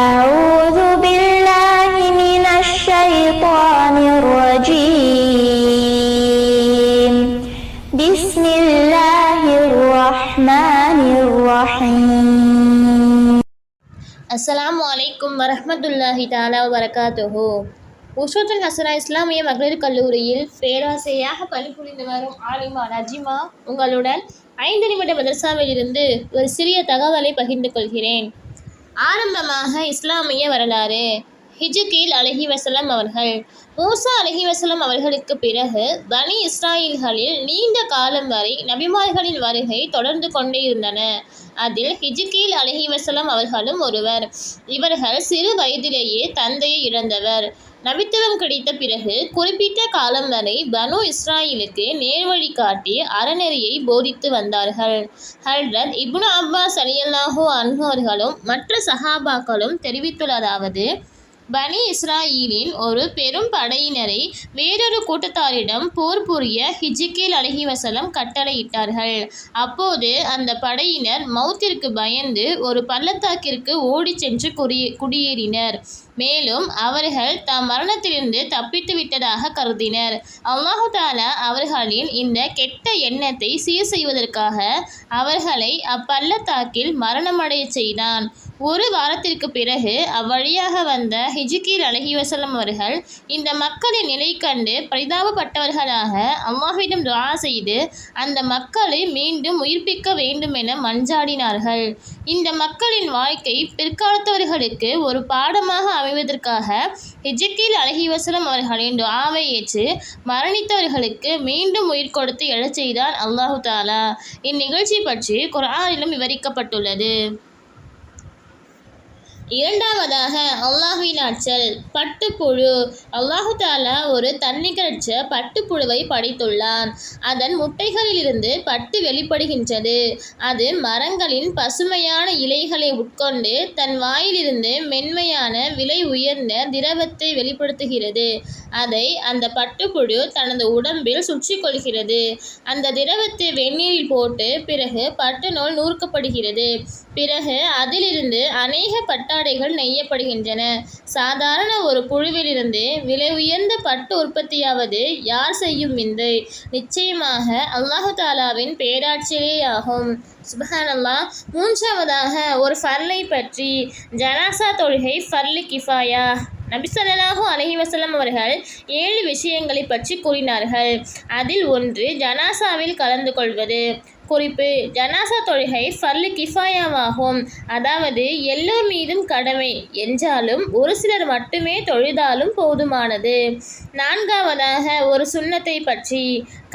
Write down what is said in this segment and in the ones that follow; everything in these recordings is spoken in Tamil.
أعوذ بالله من الشيطان الرجيم بسم الله الرحمن الرحيم அஸ்ஸலாமு அலைக்கும் வரஹ்மத்துல்லாஹி தாலா வரகாத்துஹு உஷோத்தன் ஹசனா இஸ்லாமிய மகளிர் கல்லூரியில் பேராசிரியராக பணிபுரிந்து வரும் ஆலிமா நஜிமா உங்களுடன் ஐந்து நிமிட மதரசாவிலிருந்து ஒரு சிறிய தகவலை பகிர்ந்து கொள்கிறேன் ஆரம்பமாக இஸ்லாமிய வரலாறு. ஹிஜுகீல் அலஹி வசலம் அவர்கள் மூசா அலஹி வசலம் அவர்களுக்கு பிறகு பனி இஸ்ராயில்களில் நீண்ட காலம் வரை நபிமார்களின் வருகை தொடர்ந்து கொண்டே இருந்தன. அதில் ஹிஜுகீல் அலஹி வசலம் அவர்களும் ஒருவர். இவர்கள் சிறு வயதிலேயே தந்தையை இழந்தவர். நபித்துவம் கிடைத்த பிறகு குறிப்பிட்ட காலம் வரை பனு இஸ்ராயிலுக்கு நேர்வழி காட்டி அறநெறியை போதித்து வந்தார்கள். ஹல்ரத் இப்னு அப்பாஸ் அலியல்லாஹு அன்ஹு மற்ற சஹாபாக்களும் தெரிவித்துள்ளதாவது பனி இஸ்ராயீலின் ஒரு பெரும் படையினரை வேறொரு கூட்டத்தாரிடம் போர் புரிய ஹிஜிக்கேல் அலஹி வசலம் கட்டளையிட்டார்கள். அப்போது அந்த படையினர் மௌத்திற்கு பயந்து ஒரு பள்ளத்தாக்கிற்கு ஓடிச் சென்று குடியே குடியேறினர். மேலும் அவர்கள் தாம் மரணத்திலிருந்து தப்பித்து விட்டதாக கருதினர். அல்லாஹு தாலா அவர்களின் இந்த கெட்ட எண்ணத்தை சீர் செய்வதற்காக அவர்களை அப்பள்ளத்தாக்கில் மரணமடையச் செய்தான். ஒரு வாரத்திற்கு பிறகு அவ்வழியாக வந்த ஹிஜிகீர் அலஹி வசலம் அவர்கள் இந்த மக்களின் நிலை கண்டு பரிதாபப்பட்டவர்களாக அம்மாவிடம் துவா செய்து அந்த மக்களை மீண்டும் உயிர்ப்பிக்க வேண்டும் என மஞ்சாடினார்கள் இந்த மக்களின் வாழ்க்கை பிற்காலத்தவர்களுக்கு ஒரு பாடமாக அமைவதற்காக ஹிஜிகீல் அலஹி வசலம் அவர்களின் துவாவை ஏற்று மரணித்தவர்களுக்கு மீண்டும் உயிர் கொடுத்து எழச் செய்தான் அல்லாஹு தாலா. இந்நிகழ்ச்சி பற்றி குரானிலும் விவரிக்கப்பட்டுள்ளது. இரண்டாவதாக அல்லாஹுவின் ஆற்றல். பட்டுப்புழு. அல்லாஹு தாலா ஒரு தன்னிகரற்ற பட்டுப்புழுவை படைத்துள்ளான். அதன் முட்டைகளிலிருந்து பட்டு வெளிப்படுகின்றது. அது மரங்களின் பசுமையான இலைகளை உட்கொண்டு தன் வாயிலிருந்து மென்மையான விலை உயர்ந்த திரவத்தை வெளிப்படுத்துகிறது. அதை அந்த பட்டுப்புழு தனது உடம்பில் சுற்றி கொள்கிறது அந்த திரவத்தை வெந்நீரில் போட்டு பிறகு பட்டு நூல் நூற்கப்படுகிறது. பிறகு அதிலிருந்து அநேக பட்ட பட்டாடைகள் நெய்யப்படுகின்றன. சாதாரண ஒரு புழுவிலிருந்து விலை உயர்ந்த பட்டு உற்பத்தியாவது யார் செய்யும் விந்து? நிச்சயமாக அல்லாஹு தாலாவின் பேராட்சியேயாகும். சுபஹானல்லா மூன்றாவதாக ஒரு ஃபர்லை பற்றி. ஜனாசா தொழுகை ஃபர்லி கிஃபாயா. நபிசல்லாஹு அலகியவசல்லம் அவர்கள் ஏழு விஷயங்களை பற்றி கூறினார்கள். அதில் ஒன்று ஜனாசாவில் கலந்து கொள்வது. குறிப்பு ஜனாசா தொழுகை ஃபர்லு கிஃபாயாவாகும். அதாவது எல்லோர் மீதும் கடமை என்றாலும் ஒரு சிலர் மட்டுமே தொழுதாலும் போதுமானது. நான்காவதாக ஒரு சுண்ணத்தை பற்றி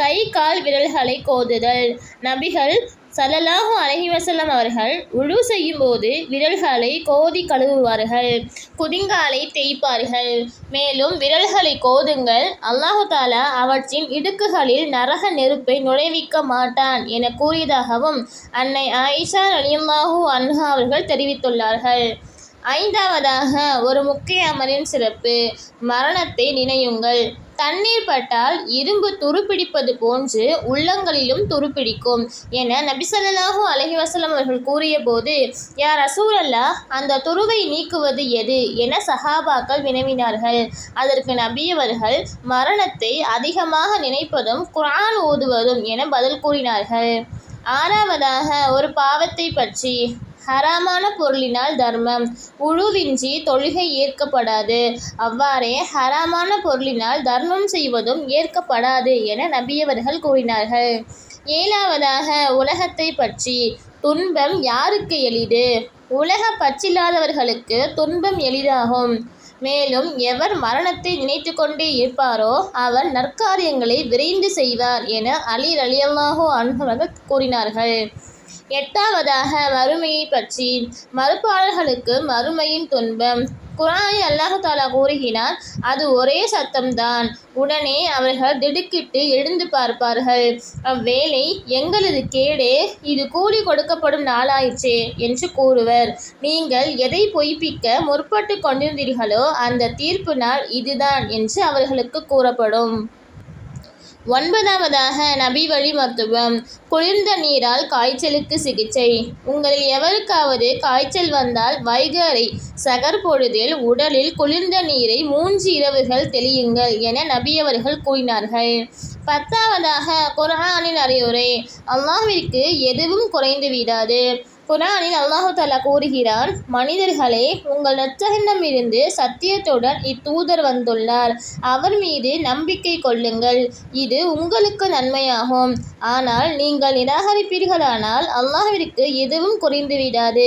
கை கால் விரல்களை கோதுதல். நபிகள் சல்லல்லாஹு அலஹி வசல்லம் அவர்கள் உழு செய்யும் போது விரல்களை கோதி கழுவுவார்கள் குதிங்காலை தேய்ப்பார்கள். மேலும் விரல்களை கோதுங்கள் அல்லாஹு தாலா அவற்றின் இடுக்குகளில் நரக நெருப்பை நுழைவிக்க மாட்டான் என கூறியதாகவும் அன்னை ஆயிஷா அலியல்லாஹு அன்ஹா அவர்கள் தெரிவித்துள்ளார்கள். ஐந்தாவதாக ஒரு முக்கிய அமரின் சிறப்பு மரணத்தை நினையுங்கள். தண்ணீர் பட்டால் இரும்பு துருப்பிடிப்பது போன்று உள்ளங்களிலும் துருப்பிடிக்கும் என நபிசல்லாஹூ அலஹி வசலம் அவர்கள் கூறிய போது யார் ரசூலல்லா அந்த துருவை நீக்குவது எது? என சஹாபாக்கள் வினவினார்கள். அதற்கு நபியவர்கள் மரணத்தை அதிகமாக நினைப்பதும் குரான் ஓதுவதும் என பதில் கூறினார்கள். ஆறாவதாக ஒரு பாவத்தை பற்றி ஹராமான பொருளினால் தர்மம். உழுவின்றி தொழுகை ஏற்கப்படாது. அவ்வாறே ஹராமான பொருளினால் தர்மம் செய்வதும் ஏற்கப்படாது என நபியவர்கள் கூறினார்கள். ஏழாவதாக உலகத்தை பற்றி. துன்பம் யாருக்கு எளிது? உலக பற்றில்லாதவர்களுக்கு துன்பம் எளிதாகும். மேலும் எவர் மரணத்தை நினைத்து கொண்டே இருப்பாரோ அவர் நற்காரியங்களை விரைந்து செய்வார் என அலி அலியல்லாஹோ அன்பவர்கள் கூறினார்கள். எட்டாவதாக மறுமையை பற்றி மறுப்பாளர்களுக்கு மறுமையின் துன்பம். குரானில் அல்லாஹு தாலா கூறுகிறார் அது ஒரே சத்தம்தான். உடனே அவர்கள் திடுக்கிட்டு எழுந்து பார்ப்பார்கள். அவ்வேளை எங்களது கேடே இது கூலி கொடுக்கப்படும் நாளாயிற்றே என்று கூறுவர். நீங்கள் எதை பொய்ப்பிக்க முற்பட்டு கொண்டிருந்தீர்களோ அந்த தீர்ப்பு நாள் இதுதான் என்று அவர்களுக்கு கூறப்படும். ஒன்பதாவதாக நபி வழி மருத்துவம். குளிர்ந்த நீரால் காய்ச்சலுக்கு சிகிச்சை. உங்களில் எவருக்காவது காய்ச்சல் வந்தால் வைகரை சகர் பொழுதில் உடலில் குளிர்ந்த நீரை மூன்று இரவுகள் தெளியுங்கள் என நபியவர்கள் கூறினார்கள். பத்தாவதாக குரானின் அறிவுரை. அல்லாவிற்கு எதுவும் குறைந்து விடாது குரானில் அல்லாஹு தலா கூறுகிறான் மனிதர்களே உங்கள் இரட்சகனிடமிருந்து சத்தியத்துடன் இத்தூதர் வந்துள்ளார். அவர் மீது நம்பிக்கை கொள்ளுங்கள். இது உங்களுக்கு நன்மையாகும். ஆனால் நீங்கள் நிராகரிப்பீர்களானால் அல்லாஹிற்கு எதுவும் குறைந்து விடாது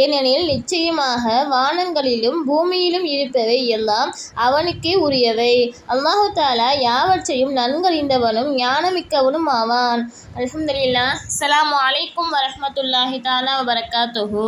ஏனெனில் நிச்சயமாக வானங்களிலும் பூமியிலும் இருப்பவை எல்லாம் அவனுக்கே உரியவை. அல்லாஹு தாலா யாவற்றையும் நன்கறிந்தவனும் ஞானமிக்கவனும் ஆவான். அலமதுல்லா அலாம் அலைக்கும் வரமத்துல்லாஹி தஆலா வரகாத்துஹூ